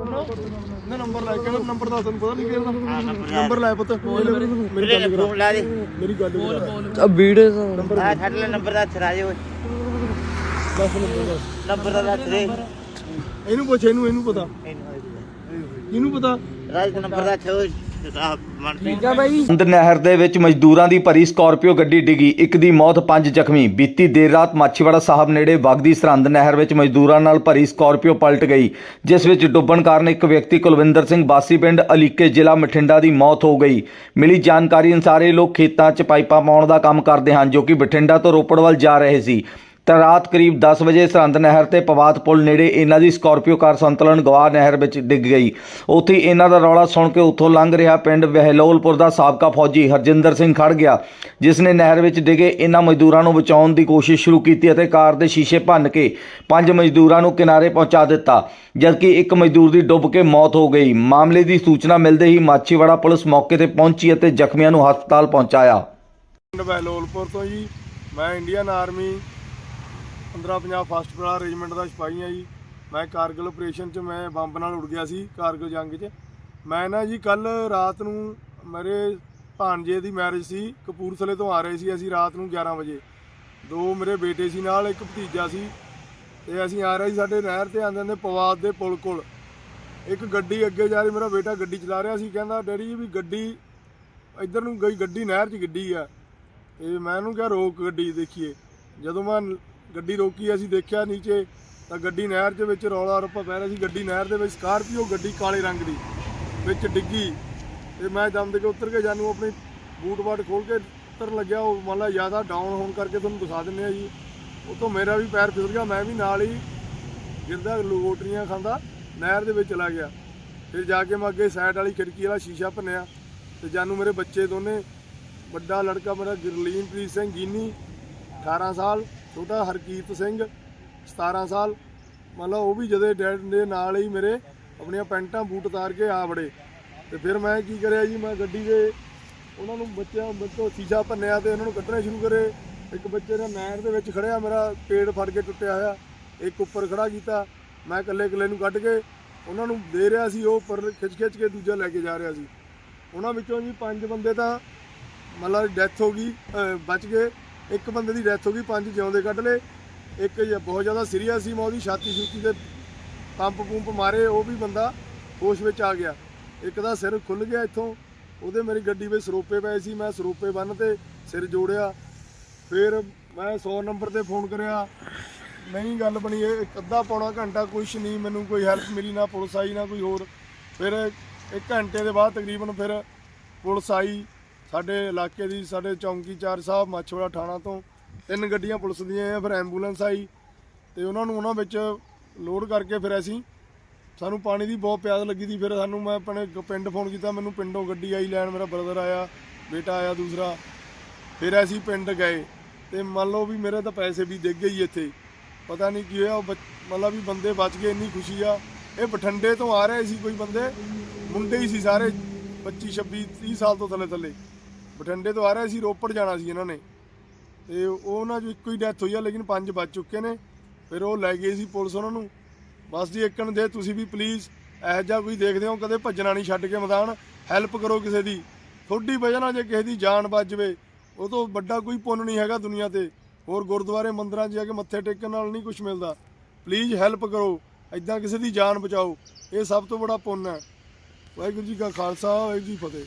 ਨਾ ਨੰਬਰ ਲੈ ਕੇ ਨੰਬਰ ਦਾ ਤੁਹਾਨੂੰ ਪਤਾ ਨਹੀਂ ਕਿਹੜਾ ਨੰਬਰ ਲੈ ਪੁੱਤ ਮੇਰੀ ਗੱਲ ਕਰਾ ਲਾ ਦੇ। ਮੇਰੀ ਗੱਲ ਕਰਾ ਆ ਵੀਡੀਓ ਆ ਛੱਡ ਲੈ ਨੰਬਰ ਦਾ ਛਰਾ ਦੇ ਓਏ ਦੱਸ ਨੰਬਰ ਦਾ ਨੰਬਰ ਦਾ ਦੱਸ ਦੇ। ਇਹਨੂੰ ਪੁੱਛ ਇਹਨੂੰ ਇਹਨੂੰ ਪਤਾ। ਇਹਨੂੰ ਪਤਾ। ਰਾਜ ਨੰਬਰ ਦਾ ਛੋ ਮਨਪ੍ਰੀਤ ਆ ਬਾਈ। ਅੰਦ ਨਹਿਰ ਦੇ ਵਿੱਚ ਮਜ਼ਦੂਰਾਂ ਦੀ ਭਰੀ ਸਕਾਰਪੀਓ ਗੱਡੀ ਡਿੱਗੀ ਇੱਕ ਦੀ ਮੌਤ ਪੰਜ ਜ਼ਖਮੀ। ਬੀਤੀ ਦੇਰ ਰਾਤ ਮਾਛੀਵਾੜਾ ਸਾਹਿਬ ਨੇੜੇ ਵਗਦੀ ਸਰਹੰਦ ਨਹਿਰ ਵਿੱਚ ਮਜ਼ਦੂਰਾਂ ਨਾਲ ਭਰੀ ਸਕਾਰਪੀਓ ਪਲਟ ਗਈ ਜਿਸ ਵਿੱਚ ਡੁੱਬਣ ਕਾਰਨ ਇੱਕ ਵਿਅਕਤੀ ਕੁਲਵਿੰਦਰ ਸਿੰਘ ਬਾਸੀ ਪਿੰਡ ਅਲੀਕੇ ਜ਼ਿਲ੍ਹਾ ਮਠਿੰਡਾ ਦੀ ਮੌਤ ਹੋ ਗਈ। ਮਿਲੀ ਜਾਣਕਾਰੀ ਅਨੁਸਾਰ ਇਹ ਲੋਕ ਖੇਤਾਂ 'ਚ ਪਾਈਪਾਂ ਪਾਉਣ ਦਾ ਕੰਮ ਕਰਦੇ ਹਨ ਜੋ ਕਿ ਬਠਿੰਡਾ ਤੋਂ ਰੋਪੜ ਵੱਲ ਜਾ ਰਹੇ ਸੀ। ਤਾਂ ਰਾਤ ਕਰੀਬ 10 ਵਜੇ ਸਰਹੰਦ ਨਹਿਰ ਤੇ ਪਵਾਤ ਪੁਲ ਨੇੜੇ ਇਹਨਾਂ ਦੀ ਸਕਾਰਪੀਓ ਕਾਰ ਸੰਤੁਲਨ ਗਵਾ ਨਹਿਰ ਵਿੱਚ ਡਿੱਗ ਗਈ। ਉੱਥੇ ਇਹਨਾਂ ਦਾ ਰੌਲਾ ਸੁਣ ਕੇ ਉੱਥੋਂ ਲੰਘ ਰਿਹਾ ਪਿੰਡ ਵਹਿਲੋਲਪੁਰ ਦਾ ਸਾਬਕਾ ਫੌਜੀ ਹਰਜਿੰਦਰ ਸਿੰਘ ਖੜ ਗਿਆ, ਜਿਸ ਨੇ ਨਹਿਰ ਵਿੱਚ ਡਿੱਗੇ ਇਹਨਾਂ ਮਜ਼ਦੂਰਾਂ ਨੂੰ ਬਚਾਉਣ ਦੀ ਕੋਸ਼ਿਸ਼ ਸ਼ੁਰੂ ਕੀਤੀ ਅਤੇ ਕਾਰ ਦੇ ਸ਼ੀਸ਼ੇ ਭੰਨ ਕੇ ਪੰਜ ਮਜ਼ਦੂਰਾਂ ਨੂੰ ਕਿਨਾਰੇ ਪਹੁੰਚਾ ਦਿੱਤਾ, ਜਦਕਿ ਇੱਕ ਮਜ਼ਦੂਰ ਦੀ ਡੁੱਬ ਕੇ ਮੌਤ ਹੋ ਗਈ। ਮਾਮਲੇ ਦੀ ਸੂਚਨਾ ਮਿਲਦੇ ਹੀ ਮਾਛੀਵਾੜਾ ਪੁਲਿਸ ਮੌਕੇ ਤੇ ਪਹੁੰਚੀ ਅਤੇ ਜ਼ਖਮੀਆਂ ਨੂੰ ਹਸਪਤਾਲ ਪਹੁੰਚਾਇਆ। ਪਿੰਡ ਬਹਿਲੋਲਪੁਰ ਤੋਂ ਜੀ, ਮੈਂ ਇੰਡੀਅਨ ਆਰਮੀ 1550 ਫਸਟ ਪੜਾ ਰੇਜੀਮੈਂਟ ਦਾ ਸਿਪਾਹੀ ਆ ਜੀ। ਮੈਂ ਕਾਰਗਿਲ ਆਪਰੇਸ਼ਨ 'ਚ ਮੈਂ ਬੰਬ ਨਾਲ ਉੜ ਗਿਆ ਸੀ, ਕਾਰਗਿਲ ਜੰਗ 'ਚ। ਮੈਂ ਨਾ ਜੀ ਕੱਲ ਰਾਤ ਨੂੰ ਮੇਰੇ ਭਾਣਜੇ ਦੀ ਮੈਰਿਜ ਸੀ, ਕਪੂਰਥਲੇ ਤੋਂ ਆ ਰਹੇ ਸੀ ਅਸੀਂ ਰਾਤ ਨੂੰ 11 ਵਜੇ। ਦੋ ਮੇਰੇ ਬੇਟੇ ਸੀ ਨਾਲ, ਇੱਕ ਭਤੀਜਾ ਸੀ। ਤੇ ਅਸੀਂ ਆ ਰਹੇ ਸੀ ਸਾਡੇ ਨਹਿਰ ਤੇ ਆਂਦੇ ਨੇ ਪਵਾਦ ਦੇ ਪੁਲ ਕੋਲ। ਇੱਕ ਗੱਡੀ ਅੱਗੇ ਜਾ ਰਹੀ, ਮੇਰਾ ਬੇਟਾ ਗੱਡੀ ਚਲਾ ਰਿਹਾ ਸੀ, ਕਹਿੰਦਾ, ਡੈਡੀ ਜੀ, ਵੀ ਗੱਡੀ ਇੱਧਰ ਨੂੰ ਗਈ, ਗੱਡੀ ਨਹਿਰ 'ਚ ਗੱਡੀ ਆ। ਤੇ ਮੈਂ ਉਹਨੂੰ ਕਿਹਾ, ਰੋਕ ਗੱਡੀ ਦੇਖੀਏ। ਜਦੋਂ ਮੈਂ ਗੱਡੀ ਰੋਕੀ, ਅਸੀਂ ਦੇਖਿਆ ਨੀਚੇ, ਤਾਂ ਗੱਡੀ ਨਹਿਰ ਦੇ ਵਿੱਚ ਰੌਲਾ ਰੱਪਾ ਪੈ ਰਿਹਾ ਸੀ। ਗੱਡੀ ਨਹਿਰ ਦੇ ਵਿੱਚ ਸਕਾਰਪੀਓ, ਗੱਡੀ ਕਾਲੇ ਰੰਗ ਦੀ, ਵਿੱਚ ਡਿੱਗੀ। ਤੇ ਮੈਂ ਦਮ ਦੇ ਕੇ ਉੱਤਰ ਕੇ ਜਾਨੂੰ ਆਪਣੀ ਬੂਟ ਬਾਟ ਖੋਲ ਕੇ ਉੱਤਰ ਲੱਗਿਆ। ਉਹ ਮੰਨ ਲਾ ਜ਼ਿਆਦਾ ਡਾਊਨ ਹੋਣ ਕਰਕੇ ਤੁਹਾਨੂੰ ਦਿਖਾ ਦਿੰਨੇ ਆ ਜੀ। ਉਹ ਤੋਂ ਮੇਰਾ ਵੀ ਪੈਰ ਫਿਸਲ ਗਿਆ, ਮੈਂ ਵੀ ਨਾਲ ਹੀ ਗਿਰਦਾ, ਲੋਟਰੀਆਂ ਖਾਂਦਾ, ਨਹਿਰ ਦੇ ਵਿੱਚ ਚਲਾ ਗਿਆ। ਫਿਰ ਜਾ ਕੇ ਮੈਂ ਅੱਗੇ ਸਾਈਡ ਵਾਲੀ ਖਿੜਕੀ ਵਾਲਾ ਸ਼ੀਸ਼ਾ ਭੰਨਿਆ ਤੇ ਜਾਨੂੰ ਮੇਰੇ ਬੱਚੇ ਦੋਨੇ, ਵੱਡਾ ਲੜਕਾ ਮੇਰਾ ਗੁਰਲੀਨਪ੍ਰੀਤ ਸਿੰਘ ਗੀਨੀ 18 ਸਾਲ ਛੋਟਾ ਹਰਕੀਰਤ ਸਿੰਘ 17 ਸਾਲ। ਮਤਲਬ ਉਹ ਵੀ ਜਦੇ ਡੈਡ ਦੇ ਨਾਲ ਹੀ ਮੇਰੇ ਆਪਣੀਆਂ ਪੈਂਟਾਂ ਬੂਟ ਉਤਾਰ ਕੇ ਆ ਵੜੇ। ਤੇ ਫਿਰ ਮੈਂ ਕੀ ਕਰਿਆ ਜੀ? ਮੈਂ ਗੱਡੀ ਦੇ ਉਹਨਾਂ ਨੂੰ ਬੱਚਿਆਂ ਬੱਚੋ ਸ਼ੀਸ਼ਾ ਭੰਨਿਆ ਤੇ ਉਹਨਾਂ ਨੂੰ ਕੱਢਣੇ ਸ਼ੁਰੂ ਕਰੇ। ਇੱਕ ਬੱਚੇ ਨੇ ਨਹਿਰ ਦੇ ਵਿੱਚ ਖੜਿਆ, ਮੇਰਾ ਪੇੜ ਫੜ ਕੇ ਟੁੱਟਿਆ ਹੋਇਆ। ਇੱਕ ਉੱਪਰ ਖੜਾ ਕੀਤਾ। ਮੈਂ ਇਕੱਲੇ ਇਕੱਲੇ ਨੂੰ ਕੱਢ ਕੇ ਉਹਨਾਂ ਨੂੰ ਦੇ ਰਿਹਾ ਸੀ, ਉਹ ਉੱਪਰ ਖਿੱਚ ਖਿੱਚ ਕੇ ਦੂਜਾ ਲੈ ਕੇ ਜਾ ਰਿਹਾ ਸੀ। ਉਹਨਾਂ ਵਿੱਚੋਂ ਜੀ ਪੰਜ ਬੰਦੇ ਤਾਂ ਮਤਲਬ ਡੈਥ ਹੋ ਗਈ ਬਚ ਗਏ। ਇੱਕ ਬੰਦੇ ਦੀ ਡੈਥ ਹੋ ਗਈ, ਪੰਜ ਜਿਉਂਦੇ ਕੱਢ ਲਏ। ਇੱਕ ਜ- ਬਹੁਤ ਜ਼ਿਆਦਾ ਸੀਰੀਅਸ ਸੀ ਮੈਂ ਉਹਦੀ, ਛਾਤੀ ਛੂਤੀ ਤੇ ਪੰਪ ਪੰਪ ਮਾਰੇ, ਉਹ ਵੀ ਬੰਦਾ ਹੋਸ਼ ਵਿੱਚ ਆ ਗਿਆ। ਇੱਕ ਦਾ ਸਿਰ ਖੁੱਲ ਗਿਆ ਇੱਥੋਂ, ਉਹਦੇ ਮੇਰੀ ਗੱਡੀ ਵਿੱਚ ਸਰੋਪੇ ਪਏ ਸੀ, ਮੈਂ ਸਰੋਪੇ ਬੰਨ ਤੇ ਸਿਰ ਜੋੜਿਆ। ਫਿਰ ਮੈਂ 100 ਨੰਬਰ ਤੇ ਫੋਨ ਕਰਿਆ, ਨਹੀਂ, ਗੱਲ ਬਣੀ ਇਹ, ਇੱਕ ਅੱਧਾ ਪੌਣਾ ਘੰਟਾ ਕੁਛ ਨਹੀਂ, ਮੈਨੂੰ ਕੋਈ ਹੈਲਪ ਮਿਲੀ ਨਾ ਪੁਲਿਸ ਆਈ ਨਾ ਕੋਈ ਹੋਰ। ਫਿਰ ਇੱਕ ਘੰਟੇ ਦੇ ਬਾਅਦ ਤਕਰੀਬਨ ਫਿਰ ਪੁਲਿਸ ਆਈ। ਸਾਡੇ ਇਲਾਕੇ ਦੀ, ਸਾਡੇ ਚੌਂਕੀਚਾਰ ਸਾਹਿਬ, ਮਾਛੋੜਾ ਥਾਣਾ ਤੋਂ ਤਿੰਨ ਗੱਡੀਆਂ ਪੁਲਿਸ ਦੀਆਂ ਆਈਆਂ, ਫਿਰ ਐਂਬੂਲੈਂਸ ਆਈ ਤੇ ਉਹਨਾਂ ਨੂੰ ਉਹਨਾਂ ਵਿੱਚ ਲੋਡ ਕਰਕੇ ਫਿਰ ਅਸੀਂ ਸਾਨੂੰ ਪਾਣੀ ਦੀ ਬਹੁਤ ਪਿਆਸ ਲੱਗੀ ਸੀ, ਫਿਰ ਸਾਨੂੰ ਮੈਂ ਆਪਣੇ ਪਿੰਡ ਫੋਨ ਕੀਤਾ, ਮੈਨੂੰ ਪਿੰਡੋਂ ਗੱਡੀ ਆਈ, ਲੈਣ ਮੇਰਾ ਬ੍ਰਦਰ ਆਇਆ, ਬੇਟਾ ਆਇਆ ਦੂਸਰਾ, ਫਿਰ ਅਸੀਂ ਪਿੰਡ ਗਏ ਤੇ ਮੰਨ ਲਓ ਵੀ ਮੇਰੇ ਤਾਂ ਪੈਸੇ ਵੀ ਡਿੱਗ ਗਏ ਜੀ ਇੱਥੇ। ਪਤਾ ਨਹੀਂ ਕੀ ਹੋਇਆ, ਉਹ ਬੱਚ- ਮਤਲਬ ਵੀ ਬੰਦੇ ਬਚ ਗਏ, ਇੰਨੀ ਖੁਸ਼ੀ ਆ। ਇਹ ਬਠੰਡੇ ਤੋਂ ਆ ਰਹੇ ਸੀ ਕੋਈ ਬੰਦੇ, ਮੁੰਡੇ ਹੀ ਸੀ ਸਾਰੇ 25 26 30 ਸਾਲ ਤੋਂ ਥੱਲੇ ਥੱਲੇ। ਬਠਿੰਡੇ ਤੋਂ ਆ ਰਹੇ ਸੀ, ਰੋਪੜ ਜਾਣਾ ਸੀ ਇਹਨਾਂ ਨੇ। ਤੇ ਉਹ ਉਹਨਾਂ ਚੋਂ ਇੱਕੋ ਹੀ ਡੈਥ ਹੋਈ ਆ, ਲੇਕਿਨ ਪੰਜ ਬਚ ਚੁੱਕੇ ਨੇ। ਫਿਰ ਉਹ ਲੈ ਗਏ ਸੀ ਪੁਲਿਸ ਉਹਨਾਂ ਨੂੰ। ਬਸ ਜੀ, ਇੱਕਣ ਦੇ, ਤੁਸੀਂ ਵੀ ਪਲੀਜ਼ ਇਹੋ ਜਿਹਾ ਕੋਈ ਦੇਖਦੇ ਹੋ, ਕਦੇ ਭੱਜਣਾ ਨਹੀਂ ਛੱਡ ਕੇ ਮੈਦਾਨ। ਹੈਲਪ ਕਰੋ ਕਿਸੇ ਦੀ। ਥੋੜੀ ਵਜ੍ਹਾ ਨਾਲ ਜੇ ਕਿਸੇ ਦੀ ਜਾਨ ਬਚ ਜਵੇ, ਉਹ ਤੋਂ ਵੱਡਾ ਕੋਈ ਪੁੰਨ ਨਹੀਂ ਹੈਗਾ ਦੁਨੀਆ ਤੇ। ਹੋਰ ਗੁਰਦੁਆਰੇ ਮੰਦਰਾਂ 'ਚ ਜਾ ਕੇ ਮੱਥੇ ਟੇਕਣ ਨਾਲ ਨਹੀਂ ਕੁਝ ਮਿਲਦਾ। ਪਲੀਜ਼ ਹੈਲਪ ਕਰੋ। ਐਦਾਂ ਕਿਸੇ ਦੀ ਜਾਨ ਬਚਾਓ। ਇਹ ਸਭ ਤੋਂ ਬੜਾ ਪੁੰਨ ਹੈ। ਵਾਹਿਗੁਰੂ ਜੀ ਕਾ ਖਾਲਸਾ, ਵਾਹਿਗੁਰੂ ਜੀ ਫਤਿਹ।